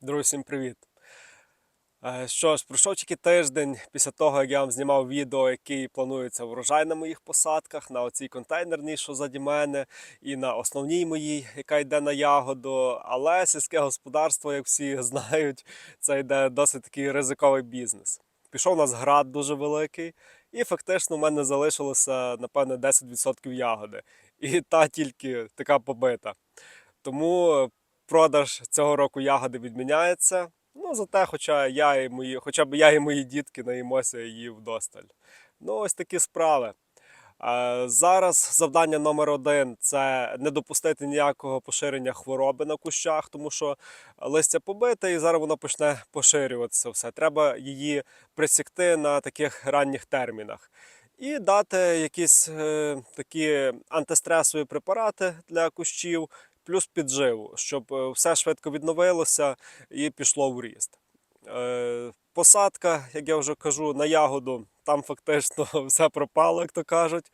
Друзі, всім привіт! Е, Що ж, пройшов тільки тиждень після того, як я вам знімав відео, який планується врожай на моїх посадках, на оцій контейнерній, що заді мене, і на основній моїй, яка йде на ягоду. Але сільське господарство, як всі знають, це йде досить такий ризиковий бізнес. Пішов у нас град дуже великий, і фактично в мене залишилося, напевне, 10% ягоди. І та тільки така побита. Тому продаж цього року ягоди відміняється. Ну, зате, хоча я і мої, хоча б я і мої дітки наїмося її вдосталь. Ну, ось такі справи. Зараз завдання номер один це не допустити ніякого поширення хвороби на кущах, тому що листя побите і зараз воно почне поширюватися все. Треба її присікти на таких ранніх термінах. І дати якісь е, такі антистресові препарати для кущів, плюс підживу, щоб е, все швидко відновилося і пішло в ріст. Е, Посадка, як я вже кажу, на ягоду там фактично все пропало, як то кажуть.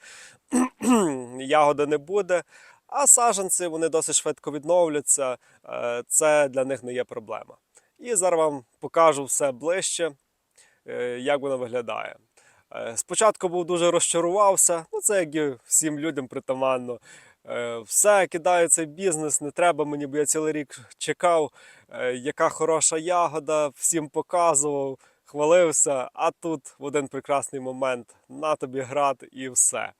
Ягоди не буде. А саджанці вони досить швидко відновляться. Е, Це для них не є проблема. І зараз вам покажу все ближче, як воно виглядає. Спочатку був дуже розчарувався, ну це як і всім людям притаманно. Е, Все кидаю цей бізнес, не треба мені, бо я цілий рік чекав, е, яка хороша ягода, всім показував, хвалився, а тут в один прекрасний момент на тобі град і все.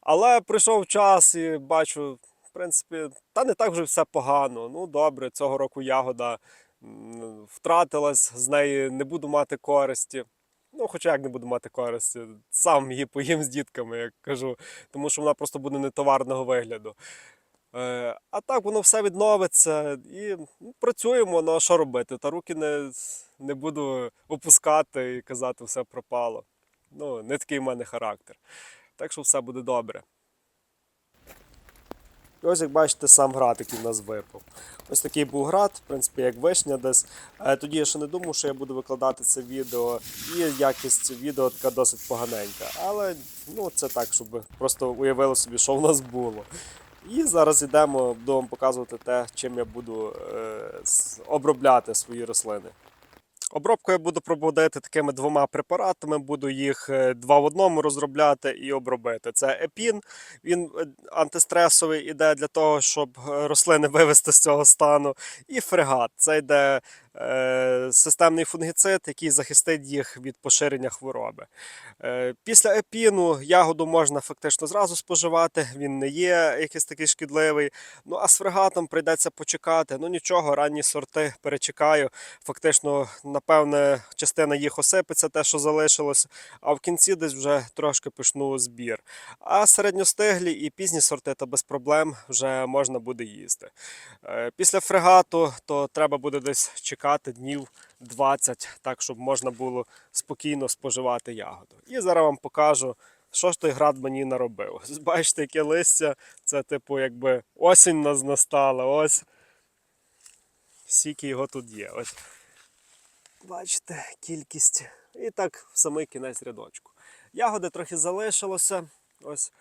Але прийшов час і бачу, в принципі, та не так вже все погано. Ну добре, цього року ягода втратилась, з неї не буду мати користі. Ну, хоча як не буду мати користі, сам її поїм з дітками, як кажу, тому що вона просто буде нетоварного вигляду. Е, а так воно все відновиться і ну, працюємо, ну а що робити? Та руки не, не буду опускати і казати, все пропало. Ну, не такий в мене характер. Так що все буде добре. І ось як бачите, сам град, який в нас випав. Ось такий був град, в принципі, як вишня десь. Е, Тоді я ще не думав, що я буду викладати це відео, і якість відео така досить поганенька. Але ну, це так, щоб просто уявили собі, що в нас було. І зараз йдемо, буду вам показувати те, чим я буду е, обробляти свої рослини. Обробку я буду проводити такими двома препаратами, буду їх е, два в одному розробляти і обробити. Це епін, він е, антистресовий іде для того, щоб е, рослини вивести з цього стану. І фрегат це йде системний фунгіцид, який захистить їх від поширення хвороби. Е, після епіну ягоду можна фактично зразу споживати, він не є якийсь такий шкідливий. Ну а з фрегатом прийдеться почекати. Ну нічого, ранні сорти перечекаю. Фактично, напевне, частина їх осипеться, те, що залишилось, а в кінці десь вже трошки почну збір. А середньостиглі і пізні сорти то без проблем вже можна буде їсти. Е, Після фрегату то треба буде десь чекати днів 20, так щоб можна було спокійно споживати ягоду. І зараз вам покажу, що ж той град мені наробив. Бачите, яке листя, це типу якби осінь нас настала. Ось скільки його тут є. Ось. Бачите, кількість. І так в самий кінець рядочку. Ягоди трохи залишилося. Ось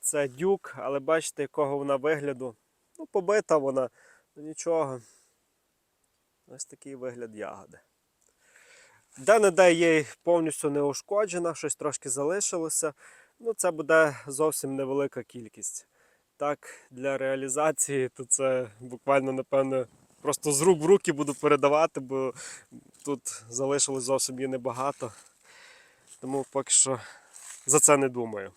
це дюк, але бачите, якого вона вигляду. Ну, побита вона, ну нічого. Ось такий вигляд ягоди. Де-не-де є повністю не ушкоджена, щось трошки залишилося. Ну, це буде зовсім невелика кількість. Так, для реалізації то це буквально, напевно, просто з рук в руки буду передавати, бо тут залишилось зовсім її небагато. Тому поки що за це не думаю.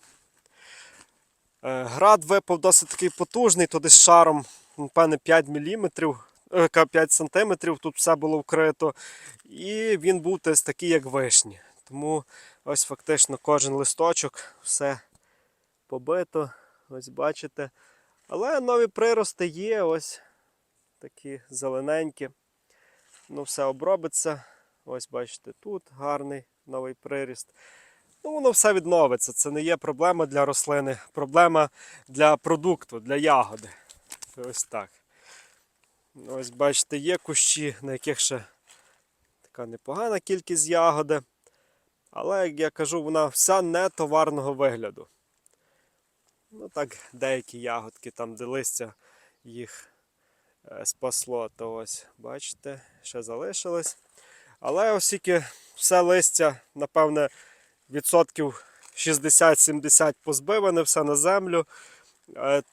Е, Град випав досить такий потужний, то десь шаром, напевне, 5 мм, 5 см, тут все було вкрито. І він був десь такий, як вишні. Тому ось фактично кожен листочок, все побито, ось бачите. Але нові прирости є, ось такі зелененькі. Ну, все обробиться. Ось бачите, тут гарний новий приріст. Ну, воно все відновиться. Це не є проблема для рослини, проблема для продукту, для ягоди. Ось так. Ось бачите, є кущі, на яких ще така непогана кількість ягоди. Але, як я кажу, вона вся не товарного вигляду. Ну так, деякі ягодки, там, де листя їх е, спасло, то ось, бачите, ще залишилось. Але оскільки все листя, напевне, відсотків 60-70 позбиване, все на землю,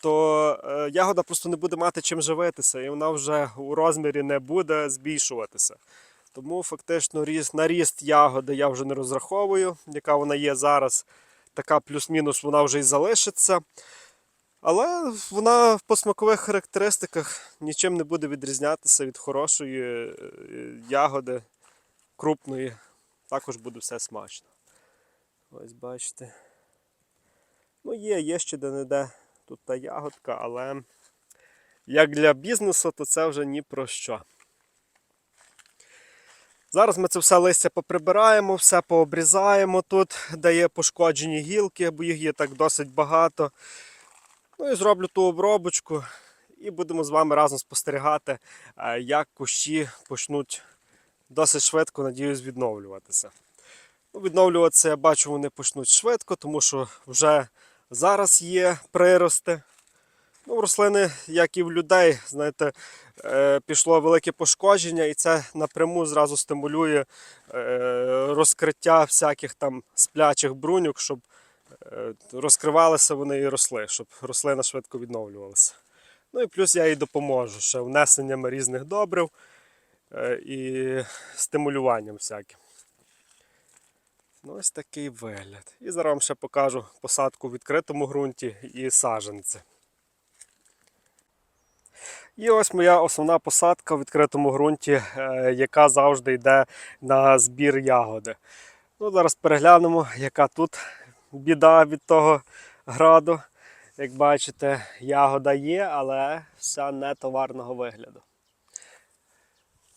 то е, ягода просто не буде мати чим живитися, і вона вже у розмірі не буде збільшуватися. Тому фактично ріст, на ріст ягоди я вже не розраховую, яка вона є зараз. Така плюс-мінус вона вже і залишиться. Але вона по смакових характеристиках нічим не буде відрізнятися від хорошої е, ягоди, крупної. Також буде все смачно. Ось бачите. Ну, є, є ще де-не-де тут та ягодка, але як для бізнесу, то це вже ні про що. Зараз ми це все листя поприбираємо, все пообрізаємо тут, де є пошкоджені гілки, бо їх є так досить багато. Ну і зроблю ту обробочку і будемо з вами разом спостерігати, е, як кущі почнуть досить швидко, надіюсь, відновлюватися. Ну, відновлюватися я бачу, вони почнуть швидко, тому що вже зараз є прирости. Ну, рослини, як і в людей, знаєте, е, пішло велике пошкодження, і це напряму зразу стимулює е, розкриття всяких там сплячих бруньок, щоб е, розкривалися вони і росли, щоб рослина швидко відновлювалася. Ну і плюс я їй допоможу ще внесенням різних добрив і стимулюванням всяким. Ну, ось такий вигляд. І зараз вам ще покажу посадку в відкритому ґрунті і саджанці. І ось моя основна посадка в відкритому ґрунті, е, яка завжди йде на збір ягоди. Ну, зараз переглянемо, яка тут біда від того граду. Як бачите, ягода є, але вся не товарного вигляду.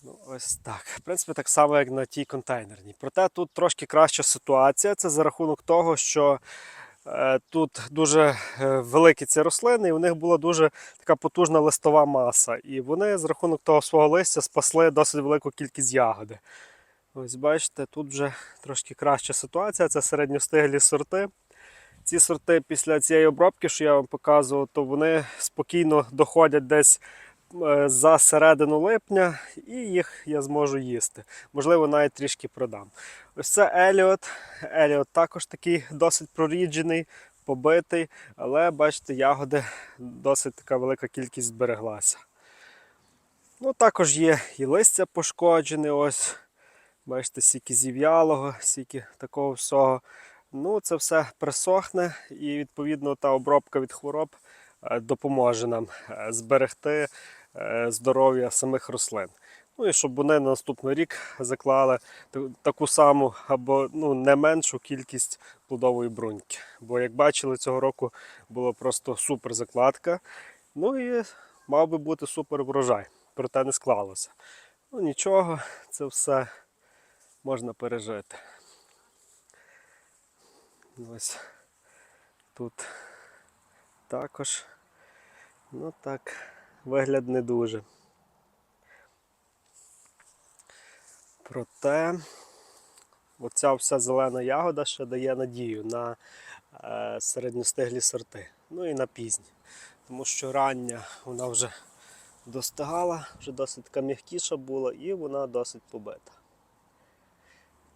Ну, ось так. В принципі, так само, як на тій контейнерній. Проте тут трошки краща ситуація. Це за рахунок того, що е, тут дуже е, великі ці рослини, і у них була дуже така потужна листова маса. І вони з рахунок того свого листя спасли досить велику кількість ягоди. Ось бачите, тут вже трошки краща ситуація. Це середньостиглі сорти. Ці сорти після цієї обробки, що я вам показував, то вони спокійно доходять десь за середину липня, і їх я зможу їсти. Можливо, навіть трішки продам. Ось це Еліот. Еліот також такий досить проріджений, побитий, але бачите, ягоди досить така велика кількість збереглася. Ну, також є і листя пошкоджене. Ось. Бачите, стільки зів'ялого, стільки такого всього. Ну, це все присохне і відповідно та обробка від хвороб е, допоможе нам е, зберегти е, здоров'я самих рослин. Ну і щоб вони на наступний рік заклали таку саму або ну, не меншу кількість плодової бруньки. Бо, як бачили, цього року була просто супер закладка. Ну і мав би бути супер врожай, проте не склалося. Ну нічого, це все можна пережити. Ось тут також. Ну так, вигляд не дуже. Проте оця вся зелена ягода ще дає надію на е, середньостиглі сорти. Ну і на пізні. Тому що рання вона вже достигала, вже досить така була і вона досить побита.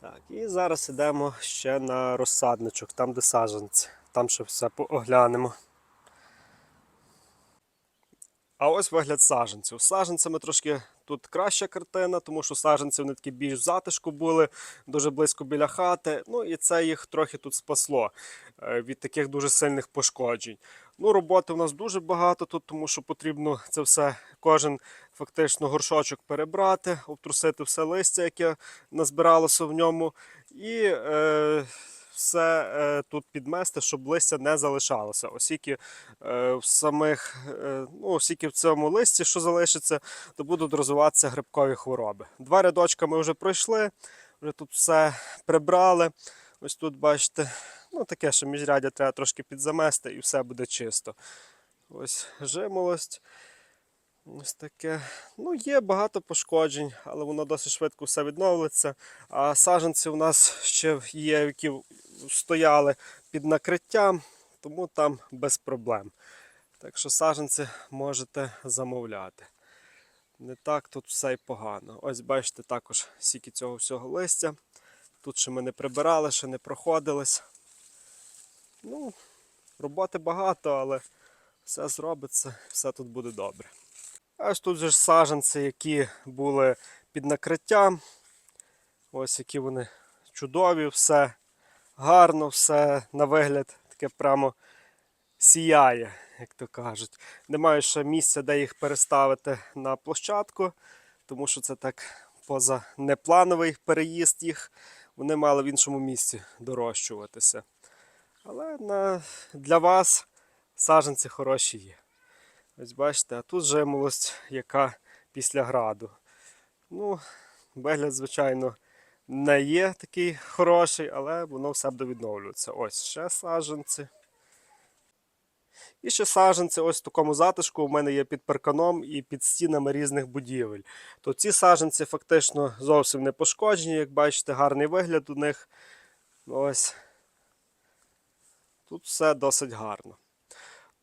Так, і зараз йдемо ще на розсадничок, там де саджанці. Там ще все оглянемо. А ось вигляд саджанців. З саджанцями трошки тут краща картина, тому що саджанці вони такі більш в затишку були, дуже близько біля хати. Ну і це їх трохи тут спасло е, від таких дуже сильних пошкоджень. Ну, роботи у нас дуже багато тут, тому що потрібно це все, кожен фактично горшочок перебрати, обтрусити все листя, яке назбиралося в ньому. І е, все е, тут підмести, щоб листя не залишалося. Оскільки е, в самих, е, ну, оскільки в цьому листі, що залишиться, то будуть розвиватися грибкові хвороби. Два рядочка ми вже пройшли, вже тут все прибрали. Ось тут бачите, ну таке, що міжрядя треба трошки підзамести і все буде чисто. Ось жимолость. Ось таке. Ну, є багато пошкоджень, але воно досить швидко все відновиться. А саджанці у нас ще є, які стояли під накриттям, тому там без проблем. Так що саджанці можете замовляти. не так тут все й погано. Ось бачите, також скільки цього всього листя. Тут ще ми не прибирали, ще не проходились. Ну, роботи багато, але все зробиться, все тут буде добре. А ось тут же ж саджанці, які були під накриттям. Ось які вони чудові, все гарно, все на вигляд таке прямо сіяє, як то кажуть. Немає ще місця, де їх переставити на площадку, тому що це так поза неплановий переїзд їх. Вони мали в іншому місці дорощуватися. Але на, для вас саджанці хороші є. Ось бачите, а тут жимолость, яка після граду. Ну, вигляд, звичайно, не є такий хороший, але воно все буде відновлюватися. Ось ще саджанці. І ще саджанці, ось в такому затишку у мене є під парканом і під стінами різних будівель. То ці саджанці фактично зовсім не пошкоджені, як бачите, гарний вигляд у них. Ось. Тут все досить гарно.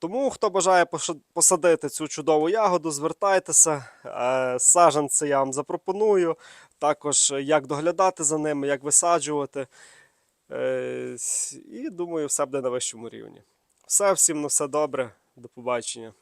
Тому, хто бажає посадити цю чудову ягоду, звертайтеся. Е, Саджанці я вам запропоную. Також як доглядати за ними, як висаджувати. Е, І думаю, все буде на вищому рівні. Все, всім на все добре. До побачення.